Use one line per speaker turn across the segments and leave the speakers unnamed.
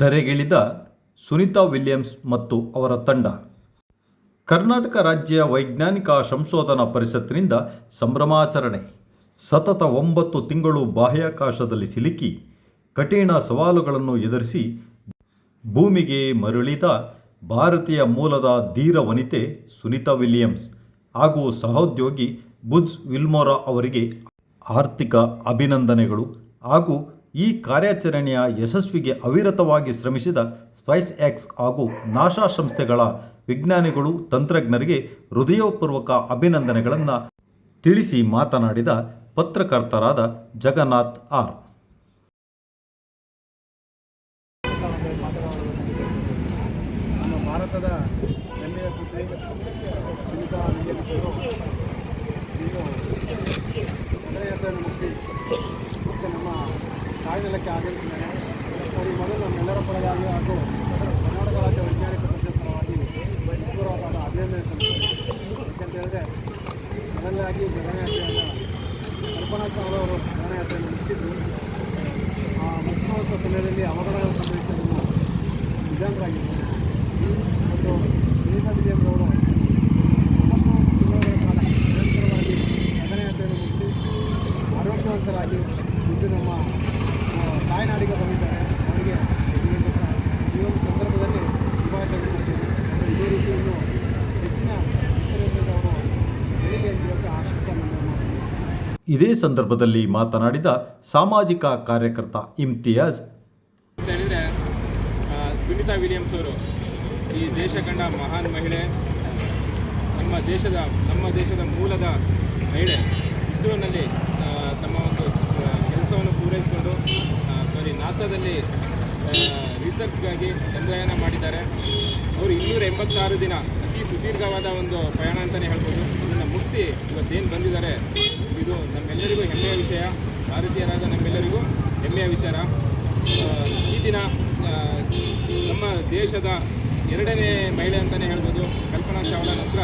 ಧರೆಗಿಳಿದ Sunita Williams ಮತ್ತು ಅವರ ತಂಡ. ಕರ್ನಾಟಕ ರಾಜ್ಯ ವೈಜ್ಞಾನಿಕ ಸಂಶೋಧನಾ ಪರಿಷತ್ತಿನಿಂದ ಸಂಭ್ರಮಾಚರಣೆ. ಸತತ ಒಂಬತ್ತು ತಿಂಗಳು ಬಾಹ್ಯಾಕಾಶದಲ್ಲಿ ಸಿಲುಕಿ, ಕಠಿಣ ಸವಾಲುಗಳನ್ನು ಎದುರಿಸಿ ಭೂಮಿಗೆ ಮರಳಿದ ಭಾರತೀಯ ಮೂಲದ ಧೀರ ವನಿತೆ ಸುನಿತಾ ವಿಲಿಯಮ್ಸ್ ಹಾಗೂ ಸಹೋದ್ಯೋಗಿ ಬುಜ್ ವಿಲ್ಮೋರಾ ಅವರಿಗೆ ಆರ್ಥಿಕ ಅಭಿನಂದನೆಗಳು ಹಾಗೂ ಈ ಕಾರ್ಯಾಚರಣೆಯ ಯಶಸ್ವಿಗೆ ಅವಿರತವಾಗಿ ಶ್ರಮಿಸಿದ ಸ್ಪೈಸ್ ಎಕ್ಸ್ ಹಾಗೂ ನಾಶಾ ಸಂಸ್ಥೆಗಳ ವಿಜ್ಞಾನಿಗಳು, ತಂತ್ರಜ್ಞರಿಗೆ ಹೃದಯಪೂರ್ವಕ ಅಭಿನಂದನೆಗಳನ್ನು ತಿಳಿಸಿ ಮಾತನಾಡಿದ ಪತ್ರಕರ್ತರಾದ ಜಗನ್ನಾಥ್ ಆರ್.
ಭಾರತದ ಇನ್ನು ಗಗನಯಾತ್ರೆಯನ್ನು ಮುಗಿಸಿ ಮತ್ತೆ ನಮ್ಮ ತಾಯ್ನೆಲಕ್ಕೆ ಆಗಮಿಸಿದ್ದಾರೆ. ಅವರಿಗೆ ಮೊದಲು ನಮ್ಮೆಲ್ಲರ ಪರವಾಗಿ ಹಾಗೂ ಕರ್ನಾಟಕ ರಾಜ್ಯ ವೈಜ್ಞಾನಿಕ ಪರಿಷತ್ ಪರವಾಗಿ ಪೂರ್ವವಾದ ಅಭಿನಂದನೆ ಸಲ್ಲಿಸುತ್ತೇನೆ ಯಾಕೆಂತ ಹೇಳಿದ್ರೆ ಮೊದಲನೇದಾಗಿ ಗಗನಯಾತ್ರೆಯನ್ನು ಕಲ್ಪನಾ ಅವರು ಗಗನಯಾತ್ರೆಯನ್ನು ಮುಗಿಸಿದ್ರು ಆ ಮುಖ್ಯಮಂತ್ರಿ ಸಮಯದಲ್ಲಿ ಅವಘಡಗಳು ಸಂಭವಿಸಿದ್ದನ್ನು ನಿಧನರಾಗಿದ್ದಾರೆ ಮತ್ತು ಸುನೀತಾ ವಿಲಿಯಮ್ಸ್ ಅವರು ಒಂಬತ್ತು ತಿಂಗಳ ಕಾಲ ನಿರಂತರವಾಗಿ ಗಗನಯಾತ್ರೆಯನ್ನು ಮುಗಿಸಿ ಆರೋಗ್ಯವಂತರಾಗಿ ಇದು ನಮ್ಮ ಆ, ತಾಯ್ನಾಡಿಗೆ ಬಂದಿದ್ದಾರೆ ಅವರಿಗೆ ಈ ಒಂದು ಕ- ಈ ಒಂದು ಸಂದರ್ಭದಲ್ಲಿ ಶುಭಾಶಯಗಳು ಮಾಡ್ತೀನಿ ಮತ್ತು ಇದೇ ರೀತಿ ಇನ್ನು ಹೆಚ್ಚಿನ ವಿಸ್ತರಣೆಯಿಂದ ಅವರು ಬೆಳಿಗ್ಗೆ ಅಂತ ಇವತ್ತು ಆಶಿಸ್ತಾ ನನ್ನ ಮಾಡ್ತೀನಿ
ಇದೇ ಸಂದರ್ಭದಲ್ಲಿ ಮಾತನಾಡಿದ ಸಾಮಾಜಿಕ ಕಾರ್ಯಕರ್ತ ಇಮ್ತಿಯಾಜ್.
ಸುನಿತಾ ವಿಲಿಯಮ್ಸ್ ಅವರು, ಈ ದೇಶ ಕಂಡ ಮಹಾನ್ ಮಹಿಳೆ, ನಮ್ಮ ದೇಶದ ನಮ್ಮ ದೇಶದ ಮೂಲದ ಮಹಿಳೆ, ಇಸ್ರೋನಲ್ಲಿ ತಮ್ಮ ಒಂದು ಕೆಲಸವನ್ನು ಪೂರೈಸಿಕೊಂಡು ಸಾರಿ ನಾಸಾದಲ್ಲಿ ರಿಸರ್ಚ್ಗಾಗಿ ಚಂದ್ರಯಾನ ಮಾಡಿದ್ದಾರೆ. ಅವರು ಇನ್ನೂರ ಎಂಬತ್ತಾರು ದಿನ ಅತಿ ಸುದೀರ್ಘವಾದ ಒಂದು ಪ್ರಯಾಣ ಅಂತಲೇ ಹೇಳ್ಬೋದು. ಇದನ್ನು ಮುಗಿಸಿ ಇವತ್ತೇನು ಬಂದಿದ್ದಾರೆ ಇದು ನಮ್ಮೆಲ್ಲರಿಗೂ ಹೆಮ್ಮೆಯ ವಿಷಯ. ಭಾರತೀಯರಾದ ನಮ್ಮೆಲ್ಲರಿಗೂ ಹೆಮ್ಮೆಯ ವಿಚಾರ. ಈ ದಿನ ನಮ್ಮ ದೇಶದ ಎರಡನೇ ಮಹಿಳೆ ಅಂತಲೇ ಹೇಳ್ಬೋದು. ಕಲ್ಪನಾ ಚಾವ್ಲಾ ನಂತರ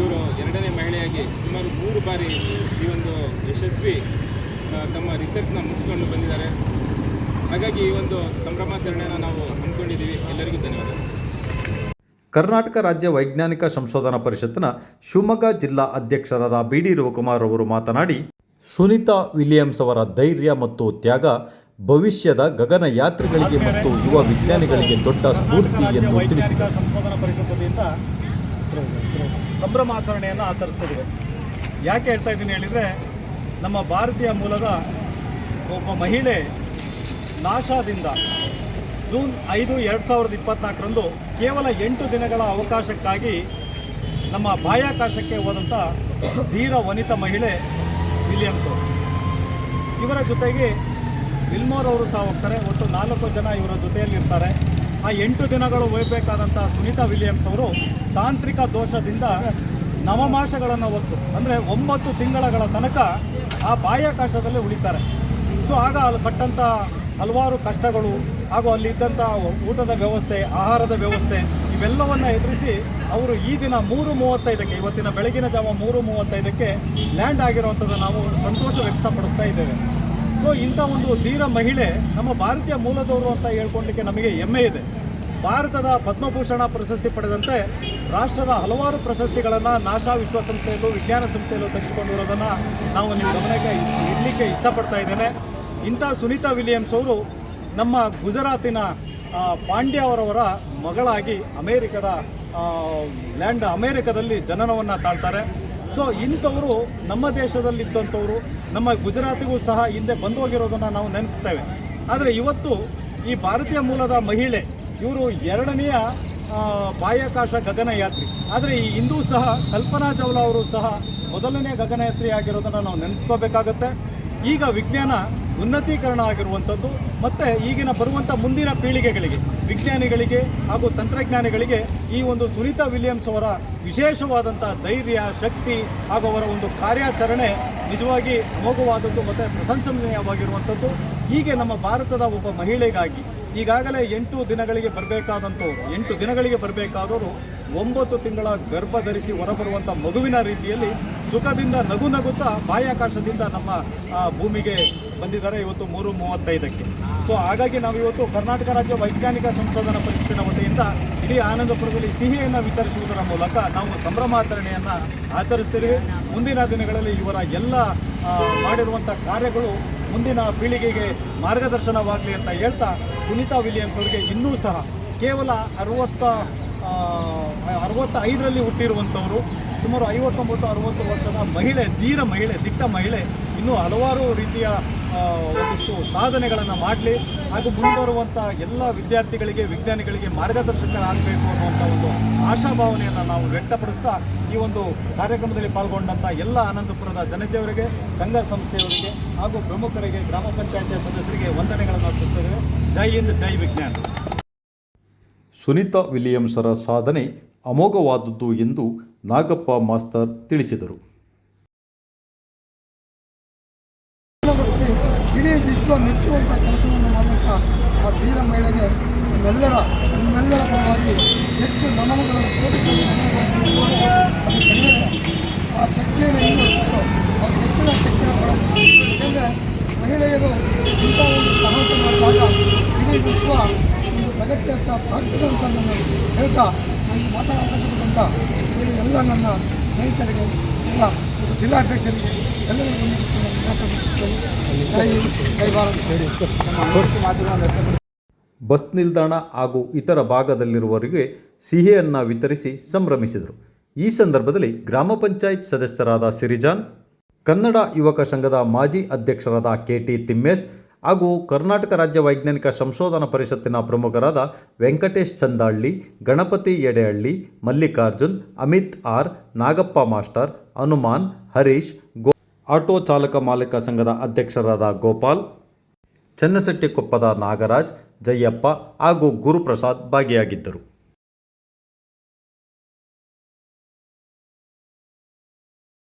ಇವರು ಎರಡನೇ ಮಹಿಳೆಯಾಗಿ ಸುಮಾರು ಮೂರು ಬಾರಿ ಈ ಒಂದು ಯಶಸ್ವಿ ತಮ್ಮ ರಿಸರ್ಚ್ನ ಮುಗಿಸ್ಕೊಂಡು ಬಂದಿದ್ದಾರೆ. ಹಾಗಾಗಿ ಈ ಒಂದು ಸಂಭ್ರಮಾಚರಣೆಯನ್ನು ನಾವು ಹಮ್ಮಿಕೊಂಡಿದ್ದೀವಿ. ಎಲ್ಲರಿಗೂ ಧನ್ಯವಾದ
ಕರ್ನಾಟಕ ರಾಜ್ಯ ವೈಜ್ಞಾನಿಕ ಸಂಶೋಧನಾ ಪರಿಷತ್ತಿನ ಶಿವಮೊಗ್ಗ ಜಿಲ್ಲಾ ಅಧ್ಯಕ್ಷರಾದ ಬಿ ಡಿ ರವಿಕುಮಾರ್ ಅವರು ಮಾತನಾಡಿ, ಸುನೀತಾ ವಿಲಿಯಮ್ಸ್ ಅವರ ಧೈರ್ಯ ಮತ್ತು ತ್ಯಾಗ ಭವಿಷ್ಯದ ಗಗನಯಾತ್ರಿಗಳಿಗೆ ಮತ್ತು ಯುವ ವಿಜ್ಞಾನಿಗಳಿಗೆ ದೊಡ್ಡ ಸ್ಫೂರ್ತಿ ಎಂದು ತಿಳಿಸಿದರು
ಸಂಶೋಧನಾ ಸಂಭ್ರಮಾಚರಣೆಯನ್ನು ಆಚರಿಸ್ತಿದೆ ಯಾಕೆ ಹೇಳ್ತಾ ಇದ್ದೀನಿ ಹೇಳಿದರೆ, ನಮ್ಮ ಭಾರತೀಯ ಮೂಲದ ಒಬ್ಬ ಮಹಿಳೆ ನಾಶಾದಿಂದ ಜೂನ್ ಐದು ಎರಡು ಸಾವಿರದ ಇಪ್ಪತ್ನಾಲ್ಕರಂದು ಕೇವಲ ಎಂಟು ದಿನಗಳ ಅವಕಾಶಕ್ಕಾಗಿ ನಮ್ಮ ಬಾಹ್ಯಾಕಾಶಕ್ಕೆ ಹೋದಂಥ ಧೀರ ವನಿತ ಮಹಿಳೆ ವಿಲಿಯಮ್ಸ್ ಅವರು. ಇವರ ಜೊತೆಗೆ ವಿಲ್ಮೋರ್ ಅವರು ಸಹ ಹೋಗ್ತಾರೆ. ಒಟ್ಟು ನಾಲ್ಕು ಜನ ಇವರ ಜೊತೆಯಲ್ಲಿ ಇರ್ತಾರೆ ಆ ಎಂಟು ದಿನಗಳು ಹೋಗಬೇಕಾದಂಥ ಸುನಿತಾ ವಿಲಿಯಮ್ಸ್ ಅವರು ತಾಂತ್ರಿಕ ದೋಷದಿಂದ ನವಮಾಸಗಳನ್ನು ಹೊತ್ತು, ಅಂದರೆ ಒಂಬತ್ತು ತಿಂಗಳ ತನಕ ಆ ಬಾಹ್ಯಾಕಾಶದಲ್ಲಿ ಉಳಿತಾರೆ. ಸೊ ಆಗ ಅಲ್ಲಿ ಪಟ್ಟಂಥ ಹಲವಾರು ಕಷ್ಟಗಳು ಹಾಗೂ ಅಲ್ಲಿದ್ದಂಥ ಊಟದ ವ್ಯವಸ್ಥೆ, ಆಹಾರದ ವ್ಯವಸ್ಥೆ ಇವೆಲ್ಲವನ್ನು ಎದುರಿಸಿ ಅವರು ಈ ದಿನ ಮೂರು ಮೂವತ್ತೈದಕ್ಕೆ, ಇವತ್ತಿನ ಬೆಳಗಿನ ಜಾವ ಮೂರು ಮೂವತ್ತೈದಕ್ಕೆ ಲ್ಯಾಂಡ್ ಆಗಿರುವಂಥದ್ದು ನಾವು ಸಂತೋಷ ವ್ಯಕ್ತಪಡಿಸ್ತಾ ಇದ್ದೇವೆ. ಸೊ ಇಂಥ ಒಂದು ಧೀರ ಮಹಿಳೆ ನಮ್ಮ ಭಾರತೀಯ ಮೂಲದವರು ಅಂತ ಹೇಳ್ಕೊಳ್ಳಿಕ್ಕೆ ನಮಗೆ ಹೆಮ್ಮೆ ಇದೆ. ಭಾರತದ ಪದ್ಮಭೂಷಣ ಪ್ರಶಸ್ತಿ ಪಡೆದಂತೆ ರಾಷ್ಟ್ರದ ಹಲವಾರು ಪ್ರಶಸ್ತಿಗಳನ್ನು ನಾಶಾ ವಿಶ್ವಸಂಸ್ಥೆಯಲ್ಲೂ, ವಿಜ್ಞಾನ ಸಂಸ್ಥೆಯಲ್ಲೂ ತೆಗೆದುಕೊಂಡಿರೋದನ್ನು ನಾವು ನಿಮ್ಮ ಗಮನಕ್ಕೆ ಇಡಲಿಕ್ಕೆ ಇಷ್ಟಪಡ್ತಾ ಇದ್ದೇನೆ. ಇಂಥ ಸುನೀತಾ ವಿಲಿಯಮ್ಸ್ ಅವರು ನಮ್ಮ ಗುಜರಾತಿನ ಪಾಂಡ್ಯ ಅವರವರ ಮಗಳಾಗಿ ಅಮೇರಿಕದ ಲ್ಯಾಂಡ್ ಅಮೇರಿಕದಲ್ಲಿ ಜನನವನ್ನು ತಾಳ್ತಾರೆ. ಸೊ ಇಂಥವರು ನಮ್ಮ ದೇಶದಲ್ಲಿದ್ದಂಥವರು, ನಮ್ಮ ಗುಜರಾತಿಗೂ ಸಹ ಹಿಂದೆ ಬಂದು ಹೋಗಿರೋದನ್ನು ನಾವು ನೆನಪಿಸ್ತೇವೆ. ಆದರೆ ಇವತ್ತು ಈ ಭಾರತೀಯ ಮೂಲದ ಮಹಿಳೆ, ಇವರು ಎರಡನೆಯ ಬಾಹ್ಯಾಕಾಶ ಗಗನಯಾತ್ರಿ. ಆದರೆ ಈ ಹಿಂದೂ ಸಹ, ಕಲ್ಪನಾ ಚೌಲಾ ಅವರು ಸಹ ಮೊದಲನೇ ಗಗನಯಾತ್ರಿ ಆಗಿರೋದನ್ನು ನಾವು ನೆನೆಸ್ಕೋಬೇಕಾಗತ್ತೆ ಈಗ ವಿಜ್ಞಾನ ಉನ್ನತೀಕರಣ ಆಗಿರುವಂಥದ್ದು, ಮತ್ತು ಈಗಿನ ಬರುವಂಥ ಮುಂದಿನ ಪೀಳಿಗೆಗಳಿಗೆ, ವಿಜ್ಞಾನಿಗಳಿಗೆ ಹಾಗೂ ತಂತ್ರಜ್ಞಾನಿಗಳಿಗೆ ಈ ಒಂದು ಸುನೀತಾ ವಿಲಿಯಮ್ಸ್ ಅವರ ವಿಶೇಷವಾದಂಥ ಧೈರ್ಯ, ಶಕ್ತಿ ಹಾಗೂ ಅವರ ಒಂದು ಕಾರ್ಯಾಚರಣೆ ನಿಜವಾಗಿ ಅಮೋಘವಾದದ್ದು ಮತ್ತು ಪ್ರಶಂಸನೀಯವಾಗಿರುವಂಥದ್ದು. ಹೀಗೆ ನಮ್ಮ ಭಾರತದ ಒಬ್ಬ ಮಹಿಳೆಗಾಗಿ ಈಗಾಗಲೇ ಎಂಟು ದಿನಗಳಿಗೆ ಬರಬೇಕಾದಂಥವ್ರು, ಎಂಟು ದಿನಗಳಿಗೆ ಬರಬೇಕಾದವರು ಒಂಬತ್ತು ತಿಂಗಳ ಗರ್ಭ ಧರಿಸಿ ಹೊರಬರುವಂಥ ಮಗುವಿನ ರೀತಿಯಲ್ಲಿ ಸುಖದಿಂದ ನಗು ನಗುತ್ತಾ ಬಾಹ್ಯಾಕಾಶದಿಂದ ನಮ್ಮ ಭೂಮಿಗೆ ಬಂದಿದ್ದಾರೆ ಇವತ್ತು ಮೂರು ಮೂವತ್ತೈದಕ್ಕೆ. ಸೊ ಹಾಗಾಗಿ ನಾವು ಇವತ್ತು ಕರ್ನಾಟಕ ರಾಜ್ಯ ವೈಜ್ಞಾನಿಕ ಸಂಶೋಧನಾ ಪರಿಷತ್ತಿನ ವತಿಯಿಂದ ಇಡೀ ಆನಂದಪುರದಲ್ಲಿ ಸಿಹಿಯನ್ನು ವಿತರಿಸುವುದರ ಮೂಲಕ ನಾವು ಸಂಭ್ರಮಾಚರಣೆಯನ್ನು ಆಚರಿಸ್ತೀವಿ. ಮುಂದಿನ ದಿನಗಳಲ್ಲಿ ಇವರ ಎಲ್ಲ ಮಾಡಿರುವಂಥ ಕಾರ್ಯಗಳು ಮುಂದಿನ ಪೀಳಿಗೆಗೆ ಮಾರ್ಗದರ್ಶನವಾಗಲಿ ಅಂತ ಹೇಳ್ತಾ ಸುನೀತಾ ವಿಲಿಯಮ್ಸ್ ಅವರಿಗೆ ಇನ್ನೂ ಸಹ ಕೇವಲ ಅರವತ್ತ ಅರವತ್ತ ಐದರಲ್ಲಿ ಹುಟ್ಟಿರುವಂಥವರು, ಸುಮಾರು ಐವತ್ತೊಂಬತ್ತು, ಅರವತ್ತು ವರ್ಷದ ಮಹಿಳೆ, ಧೀರ ಮಹಿಳೆ, ದಿಟ್ಟ ಮಹಿಳೆ, ಇನ್ನೂ ಹಲವಾರು ರೀತಿಯ ಒಂದಿಷ್ಟು ಸಾಧನೆಗಳನ್ನು ಮಾಡಲಿ ಹಾಗೂ ಮುಂಬರುವಂಥ ಎಲ್ಲ ವಿದ್ಯಾರ್ಥಿಗಳಿಗೆ, ವಿಜ್ಞಾನಿಗಳಿಗೆ ಮಾರ್ಗದರ್ಶಕರಾಗಬೇಕು ಅನ್ನುವಂಥ ಒಂದು ಆಶಾಭಾವನೆಯನ್ನು ನಾವು ವ್ಯಕ್ತಪಡಿಸ್ತಾ ಈ ಒಂದು ಕಾರ್ಯಕ್ರಮದಲ್ಲಿ ಪಾಲ್ಗೊಂಡಂಥ ಎಲ್ಲ ಆನಂದಪುರದ ಜನತೆಯವರಿಗೆ, ಸಂಘ ಸಂಸ್ಥೆಯವರಿಗೆ ಹಾಗೂ ಪ್ರಮುಖರಿಗೆ, ಗ್ರಾಮ ಪಂಚಾಯತಿಯ ಸದಸ್ಯರಿಗೆ ವಂದನೆಗಳನ್ನು ಅರ್ಪಿಸ್ತೇವೆ ಜೈ ಹಿಂದ್, ಜೈ ವಿಜ್ಞಾನ.
ಸುನೀತಾ ವಿಲಿಯಮ್ಸರ ಸಾಧನೆ ಅಮೋಘವಾದದ್ದು ಎಂದು ನಾಗಪ್ಪ ಮಾಸ್ತರ್ ತಿಳಿಸಿದರು.
ಇಡೀ ವಿಶ್ವ ಮೆಚ್ಚುವಂಥ ಕೆಲಸವನ್ನು ಮಾಡುವಂಥ ಆ ಧೀರ ಮಹಿಳೆಗೆ ನಿಮ್ಮೆಲ್ಲರ ನಿಮ್ಮೆಲ್ಲರ ಪರವಾಗಿ ಎಷ್ಟು ನಮನಗಳನ್ನು ಆ ಶಕ್ತಿಯನ್ನು ಇನ್ನೂ ಹೆಚ್ಚು ಅದು ಹೆಚ್ಚಿನ ಶಕ್ತಿಯನ್ನು ಪಡೆದು ಏಕೆಂದರೆ ಮಹಿಳೆಯರು ಇಂಥ ಒಂದು ಸಾಹಸ ಮಾಡಿದಾಗ ಇಡೀ ವಿಶ್ವ ಒಂದು ಅಂತ ಸಾಧ್ಯತೆ ಅಂತ ನಾನು ಹೇಳ್ತಾ ನನಗೆ ಮಾತಾಡಬೇಕಂತ ಹೇಳಿ ಎಲ್ಲ ನನ್ನ ಸ್ನೇಹಿತರಿಗೆ, ಎಲ್ಲ ಜಿಲ್ಲಾಧ್ಯಕ್ಷರಿಗೆ ಎಲ್ಲರಿಗೂ
ಬಸ್ ನಿಲ್ದಾಣ ಹಾಗೂ ಇತರ ಭಾಗದಲ್ಲಿರುವವರಿಗೆ ಸಿಹಿಯನ್ನು ವಿತರಿಸಿ ಸಂಭ್ರಮಿಸಿದರು. ಈ ಸಂದರ್ಭದಲ್ಲಿ ಗ್ರಾಮ ಪಂಚಾಯತ್ ಸದಸ್ಯರಾದ ಸಿರಿಜಾನ್, ಕನ್ನಡ ಯುವಕ ಸಂಘದ ಮಾಜಿ ಅಧ್ಯಕ್ಷರಾದ ಕೆ ಟಿ ತಿಮ್ಮೇಶ್ ಹಾಗೂ ಕರ್ನಾಟಕ ರಾಜ್ಯ ವೈಜ್ಞಾನಿಕ ಸಂಶೋಧನಾ ಪರಿಷತ್ತಿನ ಪ್ರಮುಖರಾದ ವೆಂಕಟೇಶ್ ಚಂದಾಳ್ಳಿ, ಗಣಪತಿ ಎಡೆಹಳ್ಳಿ, ಮಲ್ಲಿಕಾರ್ಜುನ್, ಅಮಿತ್ ಆರ್, ನಾಗಪ್ಪ ಮಾಸ್ಟರ್, ಹನುಮಾನ್, ಹರೀಶ್, ಗೋ ಆಟೋ ಚಾಲಕ ಮಾಲೀಕ ಸಂಘದ ಅಧ್ಯಕ್ಷರಾದ ಗೋಪಾಲ್ ಚನ್ನಶೆಟ್ಟಿಕೊಪ್ಪದ ನಾಗರಾಜ್ ಜಯ್ಯಪ್ಪ ಹಾಗೂ ಗುರುಪ್ರಸಾದ್ ಭಾಗಿಯಾಗಿದ್ದರು.